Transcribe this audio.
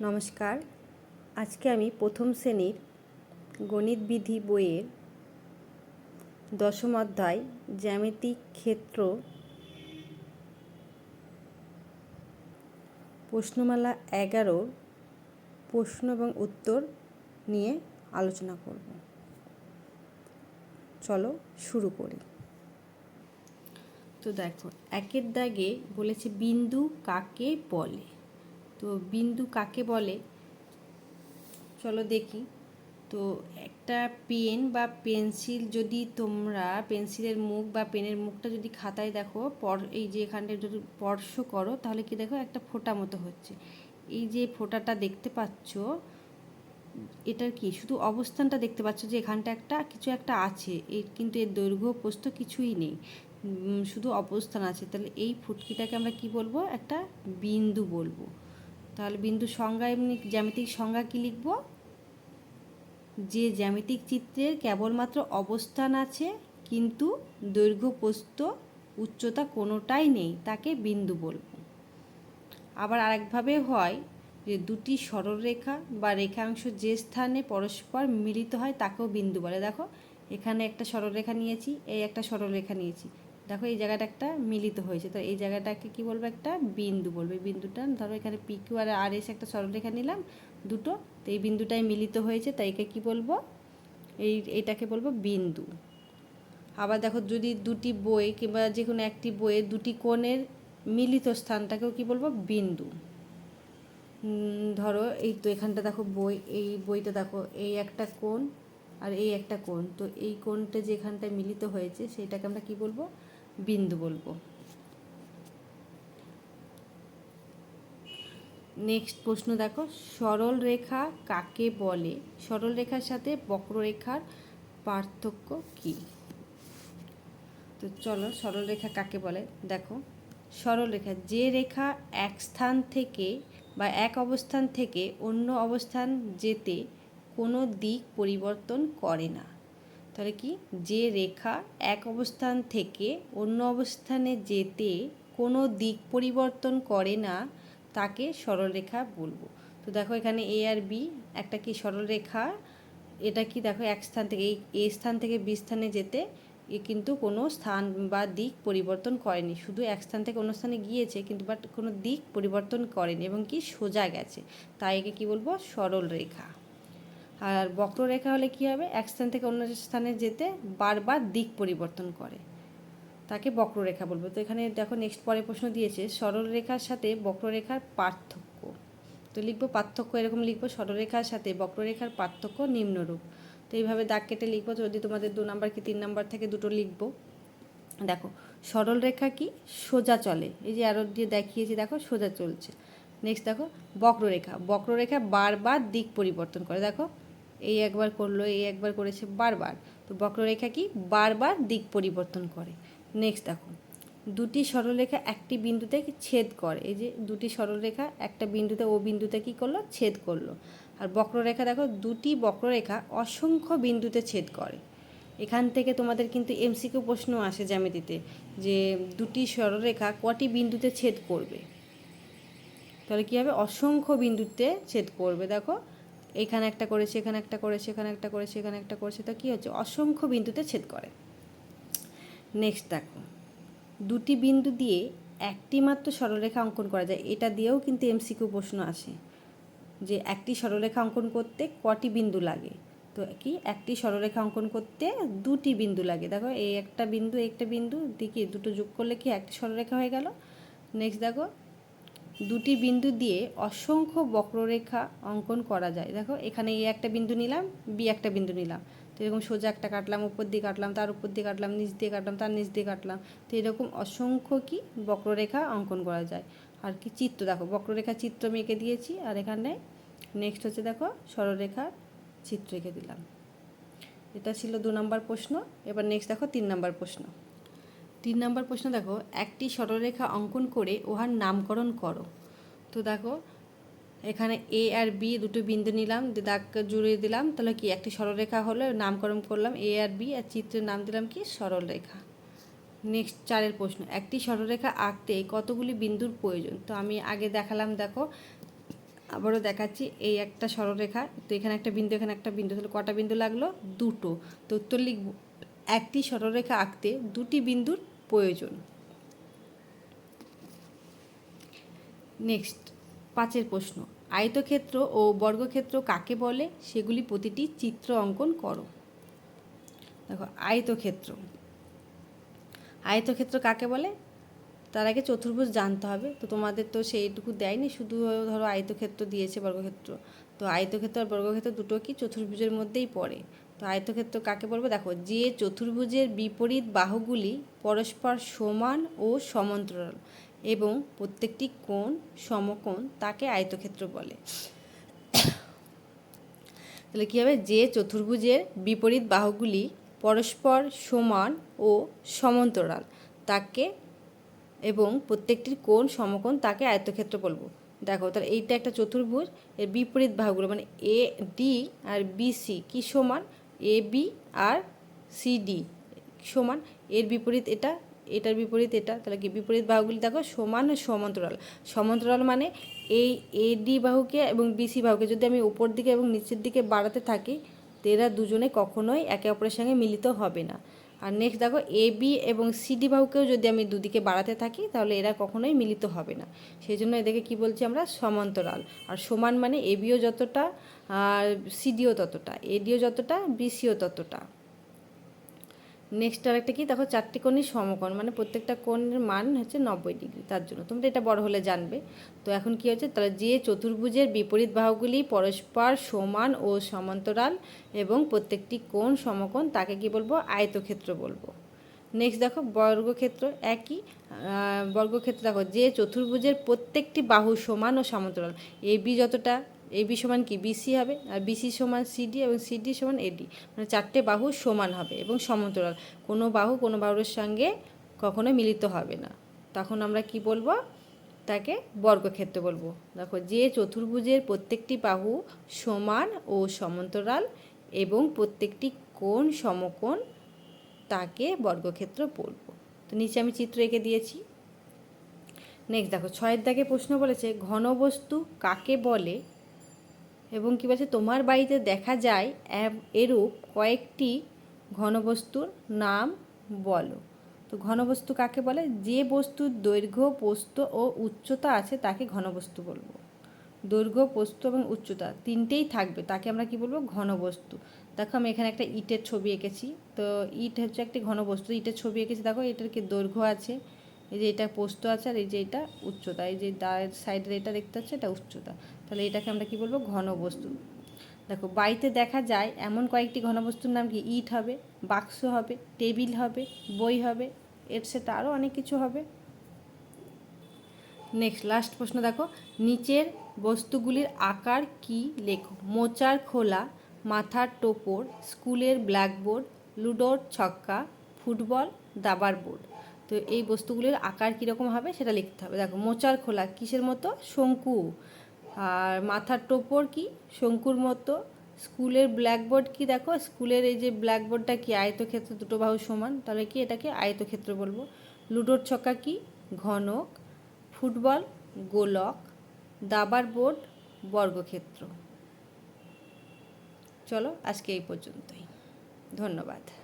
নমস্কার। আজকে আমি প্রথম শ্রেণির গণিত বিধি বইয়ের দশম অধ্যায়, জ্যামিতিক ক্ষেত্র প্রশ্নমালা এগারো, প্রশ্ন এবং উত্তর নিয়ে আলোচনা করব। চলো শুরু করি। তো দেখো, একের দাগে বলেছে, বিন্দু কাকে বলে? তো বিন্দু কাকে বলে? চলো দেখি। তো একটা পেন বা পেন্সিল যদি তোমরা পেন্সিলের মুখ বা পেনের মুখটা যদি খাতায় দেখো, পর এই যে এখানটা যদি স্পর্শ করো, তাহলে কি দেখো একটা ফোঁটা মতো হচ্ছে। এই যে ফোঁটাটা দেখতে পাচ্ছ, এটার কি? শুধু অবস্থানটা দেখতে পাচ্ছ যে এখানটা একটা, কিছু একটা আছে। এর কিন্তু এর দৈর্ঘ্য প্রস্থ কিছুই নেই। শুধু অবস্থান আছে। তাহলে এই ফুটকিটাকে আমরা কি বলব? একটা বিন্দু বলব। তাহলে বিন্দু সংজ্ঞা এমনি জ্যামিতিক সংজ্ঞা কী লিখব? যে জ্যামিতিক চিত্রের কেবলমাত্র অবস্থান আছে, কিন্তু দৈর্ঘ্য, প্রস্থ, উচ্চতা কোনোটাই নেই, তাকে বিন্দু বলব। আবার আরেকভাবে হয় যে দুটি সরলরেখা বা রেখাংশ যে স্থানে পরস্পর মিলিত হয়, তাকেও বিন্দু বলে। দেখো, এখানে একটা সরলরেখা নিয়েছি, এই একটা সরলরেখা নিয়েছি। দেখো এই জায়গাটা একটা মিলিত হয়েছে। তো এই জায়গাটাকে কি বলব একটা? বিন্দু বলবে। বিন্দুটা ধরো এখানে পি কিউ আর আর এস একটা সরলরেখা নিলাম দুটো। তো এই বিন্দুটাই মিলিত হয়েছে, তাই একে কী বলব? এই, এটাকে বলব বিন্দু। আবার দেখো যদি দুটি বই কিংবা যে কোনো একটি বইয়ে দুটি কোণের মিলিত স্থানটাকেও কি বলব? বিন্দু। ধরো এই তো এখানটা দেখো বই, এই বইটা দেখো এই একটা কোণ আর এই একটা কোণ। তো এই কোণটা যেখানটায় মিলিত হয়েছে সেটাকে আমরা কি বলব? বিন্দু বলব। নেক্সট প্রশ্ন দেখো, সরল রেখা কাকে বলে? সরল রেখার সাথে বক্ররেখার পার্থক্য কি? তো চলো, সরল রেখা কাকে বলে? দেখো, সরল রেখা, যে রেখা এক স্থান থেকে বা এক অবস্থান থেকে অন্য অবস্থান যেতে কোনো দিক পরিবর্তন করে না। তাহলে কি? যে রেখা এক অবস্থান থেকে অন্য অবস্থানে যেতে কোনো দিক পরিবর্তন করে না, তাকে সরলরেখা বলব। তো দেখো এখানে এ আর বি একটা কি সরলরেখা? এটা কি দেখো এক স্থান থেকে, এই এ স্থান থেকে বি স্থানে যেতে এ কিন্তু কোনো স্থান বা দিক পরিবর্তন করেনি। শুধু এক স্থান থেকে অন্য স্থানে গিয়েছে কিন্তু বাট কোনো দিক পরিবর্তন করেনি এবং কি সোজা গেছে। তাই একে কী বলব? সরল রেখা আর বক্ররেখা হলে কী হবে? এক স্থান থেকে অন্য স্থানে যেতে বারবার দিক পরিবর্তন করে। তাকে বক্ররেখা বলব। তো এখানে দেখো নেক্সট পরে প্রশ্ন দিয়েছে সরলরেখার সাথে বক্ররেখার পার্থক্য। তো লিখব পার্থক্য, এরকম লিখব সরলরেখার সাথে বক্ররেখার পার্থক্য নিম্নরূপ। তো এইভাবে দাগ কেটে লিখব, যদি তোমাদের দু নাম্বার কি তিন নাম্বার থেকে দুটো লিখব। দেখো, সরল রেখা কি? সোজা চলে। এই যে আরও দিয়ে দেখিয়েছি, দেখো, সোজা চলছে। নেক্সট দেখো, বক্ররেখা। বক্ররেখা বারবার দিক পরিবর্তন করে। দেখো এই একবার করল, এই একবার করেছে বারবার। তো বক্ররেখা কি? বারবার দিক পরিবর্তন করে। নেক্সট দেখো। দুটি সরলরেখা একটি বিন্দুতে ছেদ করে? এই যে দুটি সরলরেখা একটা বিন্দুতে ও বিন্দুতে কী করল? ছেদ করল। আর বক্ররেখা দেখো, দুটি বক্ররেখা অসংখ্য বিন্দুতে ছেদ করে। এখান থেকে তোমাদের কিন্তু এমসিকিউ প্রশ্ন আসে জ্যামিতিতে, যে দুটি সরলরেখা কটি বিন্দুতে ছেদ করবে? তাহলে কী হবে? অসংখ্য বিন্দুতে ছেদ করবে। দেখো এখানে একটা করেছে, এখানে একটা করেছে, এখানে একটা করেছে, এখানে একটা করেছে। তো কী হচ্ছে? অসংখ্য বিন্দুতে ছেদ করে। নেক্সট দেখো। দুটি বিন্দু দিয়ে একটি মাত্র সরলরেখা অঙ্কন করা যায়। এটা দিয়েও কিন্তু এমসিকিউ প্রশ্ন আসে যে একটি সরলরেখা অঙ্কন করতে কটি বিন্দু লাগে? তো কি? একটি সরলরেখা অঙ্কন করতে দুটি বিন্দু লাগে। দেখো, এই একটা বিন্দু একটা বিন্দু, দেখি, দুটো যোগ করলে কি একটি সরলরেখা হয়ে গেল? নেক্সট দেখো। দুটি বিন্দু দিয়ে অসংখ্য বক্ররেখা অঙ্কন করা যায়। দেখো, এখানে এ একটা বিন্দু নিলাম, বি একটা বিন্দু নিলাম। তো এরকম সোজা একটা কাটলাম, উপর দিয়ে কাটলাম, তার উপর দিয়ে কাটলাম, নিচ দিয়ে কাটলাম, তার নিচ দিয়ে কাটলাম। তো এরকম অসংখ্য কি বক্ররেখা অঙ্কন করা যায়। আর কি চিত্র, দেখো, বক্ররেখা চিত্র আমি এঁকে দিয়েছি, আর এখানে নেক্সট হচ্ছে, দেখো সরলরেখার চিত্র এঁকে দিলাম। এটা ছিল দু নম্বর প্রশ্ন, এবার নেক্সট দেখো, তিন নম্বর প্রশ্ন। তিন নম্বর প্রশ্ন দেখো, একটি সরলরেখা অঙ্কন করে উহার নামকরণ করো। তো দেখো, এখানে এ আর বি দুটো বিন্দু নিলাম দাগ জুড়ে দিলাম, তাহলে কি একটি সরলরেখা হলো, নামকরণ করলাম এ আর বি আর চিত্রের নাম দিলাম কি? সরলরেখা। নেক্সট চারের প্রশ্ন, একটি সরলরেখা আঁকতে কতগুলি বিন্দুর প্রয়োজন? তো আমি আগে দেখালাম, দেখো, আবারও দেখাচ্ছি, এই একটা সরলরেখা, তো এখানে একটা বিন্দু, এখানে একটা বিন্দু, তাহলে কটা বিন্দু লাগল? দুটো। তো উত্তর লিখব একটি সরলরেখা আঁকতে দুটি বিন্দুর প্রয়োজন। নেক্সট পাঁচের প্রশ্ন, আয়তক্ষেত্র ও বর্গক্ষেত্র কাকে বলে? সেগুলি প্রতিটি চিত্র অঙ্কন করো। দেখো, আয়তক্ষেত্র। আয়তক্ষেত্র কাকে বলে? তার আগে চতুর্ভুজ জানতে হবে। তো তোমাদের তো সেইটুকু দেয়নি, শুধু ধরো আয়তক্ষেত্র দিয়েছে বর্গক্ষেত্র। তো আয়তক্ষেত্র আর বর্গক্ষেত্র দুটো কি চতুর্ভুজের মধ্যেই পড়ে। তো আয়তক্ষেত্র কাকে বলব? দেখো, যে চতুর্ভুজের বিপরীত বাহুগুলি পরস্পর সমান ও সমান্তরাল এবং প্রত্যেকটি কোণ সমকোণ তাকে আয়তক্ষেত্র বলে। তাহলে কী হবে? যে চতুর্ভুজের বিপরীত বাহুগুলি পরস্পর সমান ও সমান্তরাল তাকে এবং প্রত্যেকটির কোণ সমকোণ তাকে আয়তক্ষেত্র বলব। দেখো, তাহলে এইটা একটা চতুর্ভুজ, এর বিপরীত বাহুগুলো মানে এ ডি আর বিসি কি সমান? এ বি আর সি ডি সমান, এর বিপরীত এটা, এটার বিপরীত এটা, তাহলে কি বিপরীত বাহুগুলি দেখো, সমান সমান্তরাল। সমান্তরাল মানে এই এ ডি বাহুকে এবং বিসি বাহুকে যদি আমি উপর দিকে এবং নিচের দিকে বাড়াতে থাকি, তো এরা দুজনে কখনোই একে অপরের সঙ্গে মিলিত হবে না। আর নেক্সট দেখো এ বি এবং সিডি বাহুকেও যদি আমি দুদিকে বাড়াতে থাকি, তাহলে এরা কখনোই মিলিত হবে না। সেই জন্য এদেরকে কী বলছি আমরা? সমান্তরাল। আর সমান মানে এবিও বিও যতটা, আর সিডিও ততটা। এডিও যতটা বিসিও ততটা। নেক্সট আরেকটা কি? দেখো চারটি কোণই সমকোণ মানে প্রত্যেকটা কোণের মান হচ্ছে নব্বই ডিগ্রি, তার জন্য। তোমরা এটা বড় হলে জানবে। তো এখন কি হচ্ছে? তাহলে যে চতুর্ভুজের বিপরীত বাহুগুলি পরস্পর সমান ও সমান্তরাল এবং প্রত্যেকটি কোণ সমকোণ, তাকে কি বলব? আয়তক্ষেত্র বলব। নেক্সট দেখো, বর্গক্ষেত্র একই। বর্গক্ষেত্র দেখো, যে চতুর্ভুজের প্রত্যেকটি বাহু সমান ও সমান্তরাল, এ বি যতটা? এ বি সমান কি? বিসি হবে। আর বিসি সমান সিডি এবং সিডি সমান এডি মানে চারটে বাহু সমান হবে এবং সমান্তরাল কোনো বাহু কোনো বাহুর সঙ্গে কখনো মিলিত হবে না। তখন আমরা কি বলব? তাকে বর্গক্ষেত্র বলব। দেখো, যে চতুর্ভুজের প্রত্যেকটি বাহু সমান ও সমান্তরাল এবং প্রত্যেকটি কোণ সমকোণ তাকে বর্গক্ষেত্র বলব। তো নিচে আমি চিত্র এঁকে দিয়েছি। নেক্সট দেখো, ছয়ের দাগে প্রশ্ন বলেছে, ঘনবস্তু কাকে বলে? এবং কী বলছে, তোমার বাড়িতে দেখা যায় এরূপ কয়েকটি ঘনবস্তুর নাম বলো। তো ঘনবস্তু কাকে বলে? যে বস্তুর দৈর্ঘ্য, পোস্ত ও উচ্চতা আছে তাকে ঘনবস্তু বলব। দৈর্ঘ্য, পোস্ত এবং উচ্চতা তিনটেই থাকবে, তাকে আমরা কি বলব? ঘনবস্তু। দেখো, আমি এখানে একটা ইটের ছবি এঁকেছি। তো ইট হচ্ছে একটি ঘনবস্তু, ইটের ছবি এঁকেছি। দেখো, এটার কি দৈর্ঘ্য আছে? এই যে এটা পোস্ত আছে আর এই যে এটা উচ্চতা, এই যে ডায়ের সাইডের এটা দেখতে হচ্ছে এটা উচ্চতা। তাহলে এটাকে আমরা কি বলব? ঘনবস্তু দেখো, বাড়িতে দেখা যায় এমন কয়েকটি ঘনবস্তুর নাম কি? ইট হবে, বাক্স হবে, টেবিল হবে, বই হবে এটসেটা আরও অনেক কিছু হবে। নেক্সট লাস্ট প্রশ্ন দেখো। নিচের বস্তুগুলির আকার কি লেখো মোচার খোলা, মাথার টোপর, স্কুলের ব্ল্যাকবোর্ড লুডোর ছক্কা, ফুটবল, দাবার বোর্ড। তো এই বস্তুগুলির আকার কীরকম হবে সেটা লিখতে হবে। দেখো, মোচার খোলা কিসের মতো? শঙ্কু। আর মাথার টোপর কি? শঙ্কুর মতো। স্কুলের ব্ল্যাকবোর্ড কি দেখো? স্কুলের এই যে ব্ল্যাকবোর্ডটা কি? আয়তক্ষেত্র দুটো বাহু সমান। তাহলে কি এটাকে আয়তক্ষেত্র বলব? লুডোর ছক্কা কি? ঘনক। ফুটবল, গোলক। দাবার বোর্ড, বর্গক্ষেত্র। চলো, আজকে এই পর্যন্তই। ধন্যবাদ।